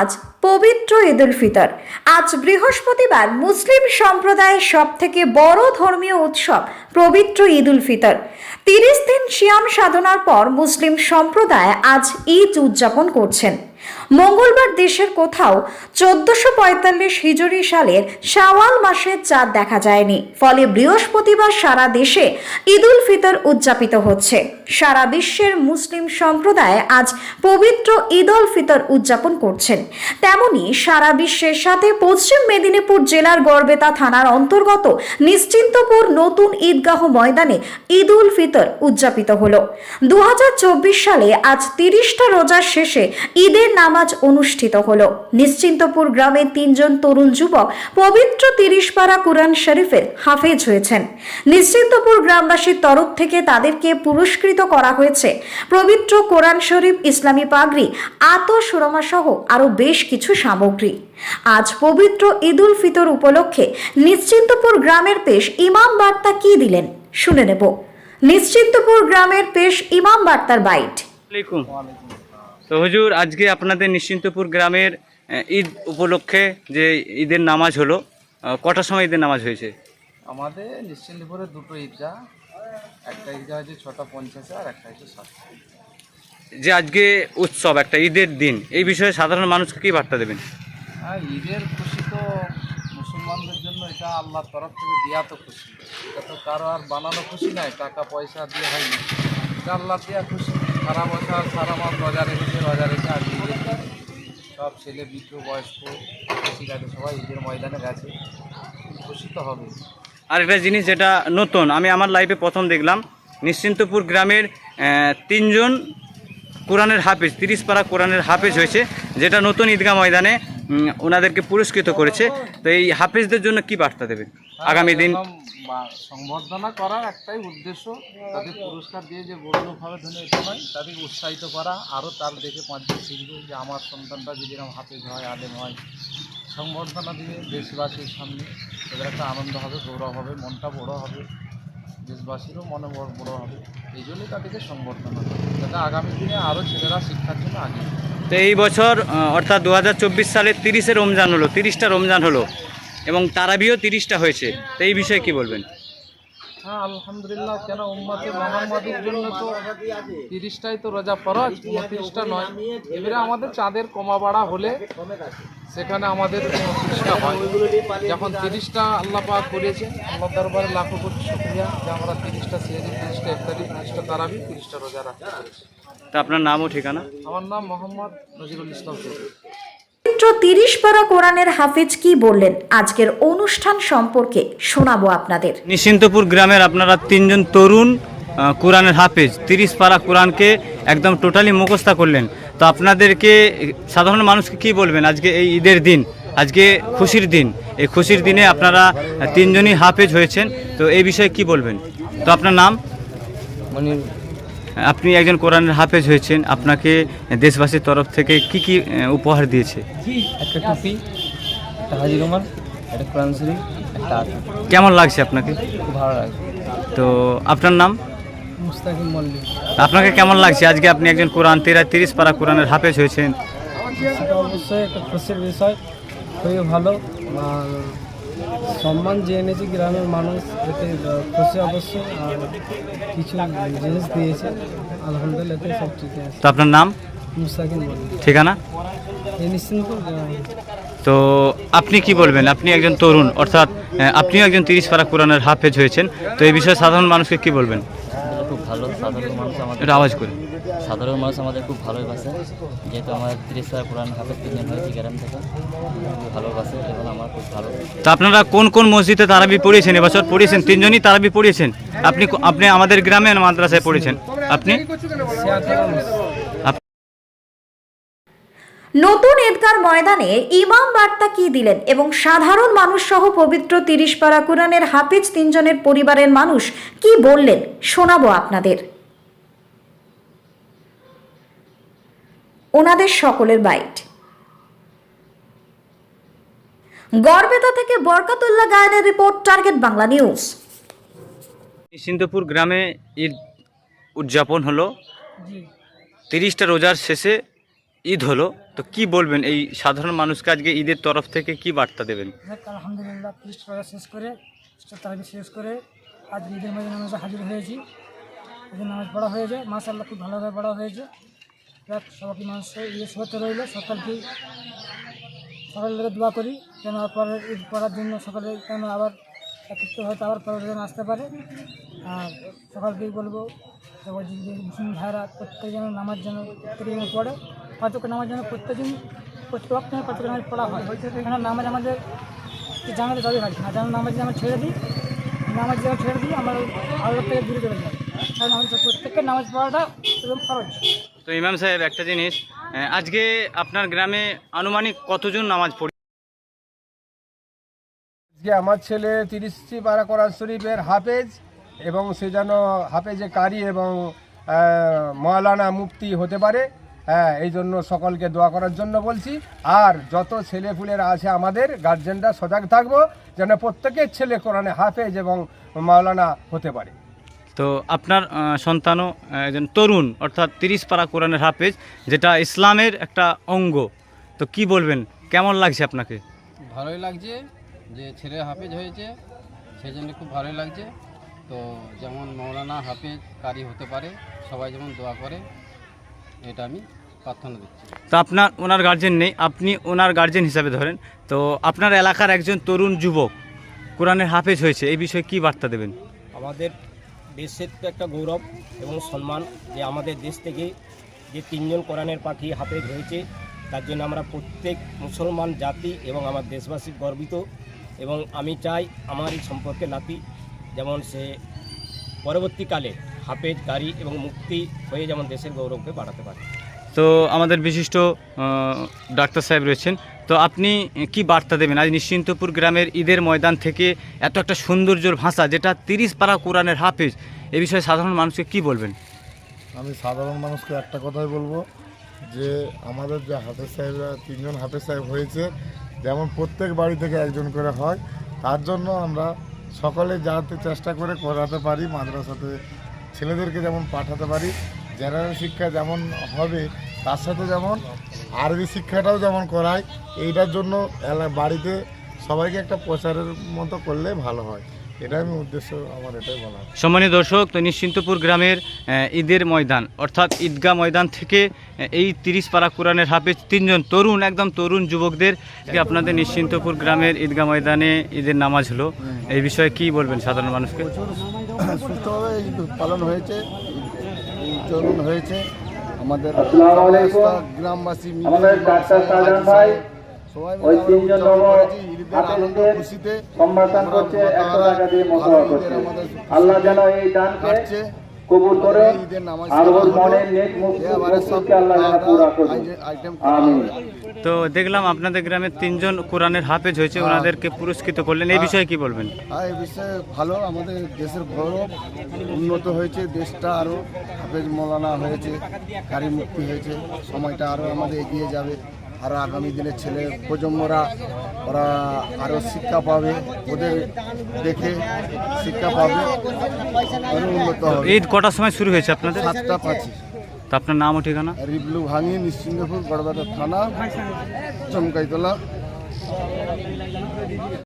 আজ পবিত্র ঈদ উল ফিতর। আজ বৃহস্পতিবার মুসলিম সম্প্রদায়ের সব থেকে বড় ধর্মীয় উৎসব পবিত্র ঈদ উল ফিতর। তিরিশ দিন সিয়াম সাধনার পর মুসলিম সম্প্রদায় আজ ঈদ উদযাপন করছেন। মঙ্গলবার দেশের কোথাও চোদ্দশো পঁয়তাল্লিশ হিজরি সালের শাওয়াল মাসের চাঁদ দেখা যায়নি। ফলে বৃহস্পতিবার সারা দেশে ঈদ উল ফিতর উদযাপিত হচ্ছে। সারা বিশ্বের মুসলিম সম্প্রদায় আজ পবিত্র ঈদ উল ফিতর উদযাপন করছেন। তেমনি সারা বিশ্বের সাথে পশ্চিম মেদিনীপুর জেলার গড়বেতা থানার অন্তর্গত নিশ্চিন্তপুর নতুন ঈদগাহ ময়দানে ঈদ উল ফিতর উদযাপিত হলো। দু সালে আজ তিরিশটা রোজার শেষে ঈদের নামাজ অনুষ্ঠিত হলো। নিশ্চিন্তপুর গ্রামের তিনজন তরুণ যুবক পবিত্র তিরিশ পারা কুরআন শরীফের হাফেজ হয়েছেন। নিশ্চিন্তপুর গ্রামবাসীর তরফ থেকে তাদেরকে পুরস্কৃত করা হয়েছে। পবিত্র কোরআন শরীফ, ইসলামী পাগড়ি আত সুরমা সহ আরও বেশ কিছু সামগ্রী। আজ পবিত্র ঈদুল ফিতর উপলক্ষে নিশ্চিন্তপুর গ্রামের পেশ ইমাম বার্তা কি দিলেন? শুনে নেব। নিশ্চিন্তপুর গ্রামের পেশ ইমাম বার্তার বাইট। তো হুজুর আজকে আপনাদের নিশ্চিন্তপুর গ্রামের ঈদ উপলক্ষে যে ঈদের নামাজ হলো কটার সময় ঈদের নামাজ হয়েছে? আমাদের নিশ্চিন্তপুরে দুটো ঈদগাহ একটা ঈদগাহ হয়েছে ছটা পঞ্চাশে আর একটা হয়েছে সাতটা। যে আজকে উৎসব একটা ঈদের দিন এই বিষয়ে সাধারণ মানুষকে কী বার্তা দেবেন? হ্যাঁ ঈদের খুশি তো মুসলমানদের জন্য এটা আল্লাহর তরফ থেকে দেওয়া তো খুশি। এটা তো কারও আর বানানো খুশি নয় টাকা পয়সা দিয়ে হয়নি এটা আল্লাহ দেওয়া খুশি, সারা বছর সারা মাস রোজা রেখেছে, রোজা রেখে ঈদের সব ছেলে, বৃদ্ধ, বয়স্ক খুশি কাটে সবাই ঈদের ময়দানে গেছে। খুশি তো হবে আর একটা জিনিস যেটা নতুন, আমি আমার লাইফে প্রথম দেখলাম, নিশ্চিন্তপুর গ্রামের তিনজন কোরআনের হাফেজ, তিরিশ পারা কোরআনের হাফেজ হয়েছে, যেটা নতুন ঈদগাহ ময়দানে ওনাদেরকে পুরস্কৃত করেছে। তো এই হাফিজদের জন্য কি বার্তা দেবেন? আগামী দিন সংবর্ধনা করার একটাই উদ্দেশ্য। তাদের পুরস্কার দিয়ে যে বড়লোকভাবে ধরে এটা নয় তাদেরকে উৎসাহিত করা। আরও তার দেখে পাঁচজন শিখবে যে আমার সন্তানটা যদি এরকম হাফেজ হয় আলেম হয় সংবর্ধনা দিয়ে দেশবাসীর সামনে তাদের একটা আনন্দ হবে গৌরব হবে মনটা বড় হবে দেশবাসীরও মনে বড় বড় হবে। এই জন্যই তাদেরকে সংবর্ধনা যাতে আগামী দিনে আরও ছেলেরা শিক্ষার জন্য আগে তো এই বছর অর্থাৎ দু সালে তিরিশে রমজান হলো, তিরিশটা রমজান হলো, এবং তারাবিও তিরিশটা হয়েছে। তো এই বিষয়ে কি বলবেন? হ্যাঁ আলহামদুলিল্লাহ, কেন উম্মাতে মোহাম্মদের জন্য তো তিরিশটাই তো রোজা ফরজ উনত্রিশটা নয়। এবারে আমাদের চাঁদের কমা বাড়া হলে সেখানে আমাদের উনত্রিশটা হয়। যখন তিরিশটা আল্লাহ পাক করেছে আল্লাহ দরবারে লাখো কোটি শুক্রিয়া যে আমরা তিরিশটা সিয়াজি তিরিশটা ইফতারি তিরিশটা তারাবি, তিরিশটা রোজা রাখতে পেরেছি। তো আপনার নাম ও ঠিকানা? আমার নাম মোহাম্মদ নজিরুল ইসলাম চৌধুরী। তিরিশ পারা কোরআনের হাফেজ কি বললেন? আজকের অনুষ্ঠান সম্পর্কে শোনাবো আপনাদের। নিশ্চিন্তপুর গ্রামের আপনারা তিনজন তরুণ কোরআনের হাফেজ। তিরিশ পারা কোরআনকে একদম টোটালি মুখস্থা করলেন। তো আপনাদেরকে সাধারণ মানুষকে কি বলবেন আজকে এই ঈদের দিন? আজকে খুশির দিন। এই খুশির দিনে আপনারা তিনজনই হাফেজ হয়েছেন। তো এই বিষয়ে কি বলবেন? তো আপনার নাম? মানে আপনি একজন কোরআনের হাফেজ হয়েছেন আপনাকে দেশবাসীর তরফ থেকে কি কি উপহার দিয়েছে? একটা টুপি একটা হাজি রুমাল একটা কোরআন শরীফ একটা কেমন লাগছে আপনাকে? খুব ভালো লাগে তো আপনার নাম? মুস্তাকিম মল্লিক। আপনাকে কেমন লাগছে? আজকে আপনি একজন কোরআন তেরা তিরিশ পারা কোরআনের হাফেজ হয়েছেন। সেটা অবশ্যই একটা খুশির বিষয় খুবই ভালো। সম্মান যে এনেছে গ্রামের মানুষ এতে খুশি অবশ্যই। আর কিছু জিনিস দিয়েছে আলহামদুলিল্লাহ এতে সব ঠিক আছে। তো আপনার নাম? মুস্তাকিম ঠিকানা? এই নিশ্চিন্তপুর তো আপনি কি বলবেন? আপনি একজন তরুণ অর্থাৎ আহ, আপনিও একজন তিরিশ পারা কোরআনের হাফেজ হয়েছেন। তো এই বিষয়ে সাধারণ মানুষকে কি বলবেন? খুব ভালো সাধারণ মানুষ আমাদের আওয়াজ করে। সাধারণ মানুষ আমাদের খুব ভালোবাসে যেহেতু আমাদের তিরিশ হাজার পুরান হাফেজ তিনজন হয়েছে গ্রাম থেকে। ভালোবাসে এবং আমার খুব ভালো। তো আপনারা কোন কোন মসজিদে তারাবি পড়িয়েছেন? এবছর পড়িয়েছেন? তিনজনই তারাবি পড়িয়েছেন? আপনি আপনি আমাদের গ্রামে মাদ্রাসায় পড়েছেন আপনি? নতুন ঈদগার ময়দানে ইমাম বার্তা কি দিলেন এবং সাধারণ মানুষ সহ পবিত্র তিরিশ পারা কোরআনের হাফিজ তিনজনের পরিবারের মানুষ কি বললেন শোনাবো আপনাদের। ওনাদের সকলের বাইট। গড়বেতা থেকে Barkatullah গায়নের report Target Bangla news. Sindhupur গ্রামে ঈদ উদযাপন হলো। তিরিশটা রোজার শেষে ঈদ হলো। তো কি বলবেন এই সাধারণ মানুষকে আজকে ঈদের তরফ থেকে কি বার্তা দেবেন? আলহামদুলিল্লাহ ফিস্ট করা শেষ করে তারাবি শেষ করে আজ ঈদের মাঝে নামাজে হাজির হয়েছি। ঈদের নামাজ পড়া হয়েছে মাসাল্লাহ খুব ভালোভাবে পড়া হয়েছে। যাক সবাইকে মানুষ ঈদের শুভেচ্ছা রইল। সকালকেই সকালের দোয়া করি যেন পরের ঈদ পড়ার জন্য সকালে যেন আবার একত্র হয়তো আবার পরের যেন আসতে পারে। আর সকালকেই বলব মুসলিম ভাইরা প্রত্যেক যেন নামাজ যেন প্রত্যেকে পড়ে পাঁচক নামাজ যেন প্রত্যেকদিন প্রত্যেক অক্ট পাঁচক নামাজ পড়া হয়। কেন নামাজ আমাদের জানাতে দাবি রাখি না যেন নামাজ আমরা ছেড়ে দিই, নামাজ যেন ছেড়ে দিই, আমরা আল্লাহ থেকে দূরে চলে যাই। কারণ আমাদের প্রত্যেককে নামাজ পড়াটা একদম খরচ তো ইমাম সাহেব, একটা জিনিস আজকে আপনার গ্রামে আনুমানিক কতজন নামাজ পড়ি? আজকে আমার ছেলে তিরিশটি পারা কোরআন শরীফের হাফেজ এবং সে যেন হাফেজে কারি এবং মৌলানা মুফতি হতে পারে হ্যাঁ এই জন্য সকলকে দোয়া করার জন্য বলছি। আর যত ছেলে ছেলেপুলেরা আছে আমাদের গার্জেনরা সজাগ থাকব, যেন প্রত্যেকের ছেলে কোরআনে হাফেজ এবং মাওলানা হতে পারে। তো আপনার সন্তানও একজন তরুণ অর্থাৎ তিরিশ পারা কোরআনের হাফেজ যেটা ইসলামের একটা অঙ্গ। তো কি বলবেন? কেমন লাগছে আপনাকে? ভালোই লাগছে যে ছেলে হাফেজ হয়েছে সেই জন্য খুব ভালোই লাগছে। তো যেমন মৌলানা হাফেজ কারি হতে পারে সবাই যেমন দোয়া করে এটা আমি প্রার্থনা দিচ্ছি। তো আপনার ওনার গার্জেন নেই আপনি ওনার গার্জেন হিসাবে ধরেন। তো আপনার এলাকার একজন তরুণ যুবক কোরআনের হাফেজ হয়েছে এই বিষয়ে কি বার্তা দেবেন? আমাদের দেশের তো একটা গৌরব এবং সম্মান যে আমাদের দেশ থেকে যে তিনজন কোরআনের পাখি হাতে হয়েছে তার জন্য আমরা প্রত্যেক মুসলমান জাতি এবং আমার দেশবাসী গর্বিত। এবং আমি চাই আমার এই সম্পর্কে নাতি যেমন সে পরবর্তীকালে হাফেজ কারি এবং মুক্তি হয়ে যেমন দেশের গৌরবকে বাড়াতে পারে। তো আমাদের বিশিষ্ট ডাক্তার সাহেব রয়েছেন। তো আপনি কি বার্তা দেবেন? আজ নিশ্চিন্তপুর গ্রামের ঈদের ময়দান থেকে এত একটা সৌন্দর্যর ভাষা যেটা তিরিশ পারা কোরআনের হাফেজ, এ বিষয়ে সাধারণ মানুষকে কি বলবেন? আমি সাধারণ মানুষকে একটা কথাই বলব, যে আমাদের যে হাফেজ সাহেবরা, তিনজন হাফেজ সাহেব হয়েছে, যেমন প্রত্যেক বাড়ি থেকে একজন করে হয়, তার জন্য আমরা সকলে যাতে চেষ্টা করে করাতে পারি, মাদ্রাসাতে ছেলেদেরকে যেমন পাঠাতে পারি জেনারেল শিক্ষা যেমন হবে তার সাথে যেমন আরবি শিক্ষাটাও যেমন করায় এইটার জন্য বাড়িতে সবাইকে একটা প্রচারের মতো করলে ভালো হয়। এটাই আমি উদ্দেশ্য আমার এটাই বলা সম্মানীয় দর্শক তো নিশ্চিন্তপুর গ্রামের ঈদের ময়দান অর্থাৎ ঈদগাহ ময়দান থেকে এই তিরিশ পারা কোরআনের হাফেজ তিনজন তরুণ একদম তরুণ যুবকদের আপনাদের নিশ্চিন্তপুর গ্রামের ঈদগাহ ময়দানে ঈদের নামাজ হলো। এই বিষয়ে কি বলবেন সাধারণ মানুষকে? সুস্থভাবে পালন হয়েছে। উদযাপন হয়েছে। আমাদের গ্রামবাসী মিলে সবাই আনন্দ খুশিতে করছে আল্লাহ যেন এই দানকে কবুল করে আর ওর মনের নেক সব আল্লাহ পুরা করবে আমিন। তো দেখলাম আপনাদের গ্রামে তিনজন কোরআনের হাফেজ হয়েছে ওনাদেরকে পুরস্কৃত করলেন। এই বিষয়ে কি বলবেন? হ্যাঁ এই বিষয়ে ভালো। আমাদের দেশের গৌরব উন্নত হয়েছে দেশটা আরও হাফেজ মৌলানা হয়েছে কারি মুক্তি হয়েছে সময়টা আরও আমাদের এগিয়ে যাবে। আরও আগামী দিনের ছেলে প্রজন্মরা ওরা আরও শিক্ষা পাবে ওদের দেখে শিক্ষা পাবে আরও উন্নত হবে। ঈদ কটার সময় শুরু হয়েছে আপনাদের? সাতটা পাঁচে। তো আপনার নাম ও ঠিকানা? রিবলু ভাঙি নিশ্চিন্দপুর গড়বাজার থানা চমকাইতলা।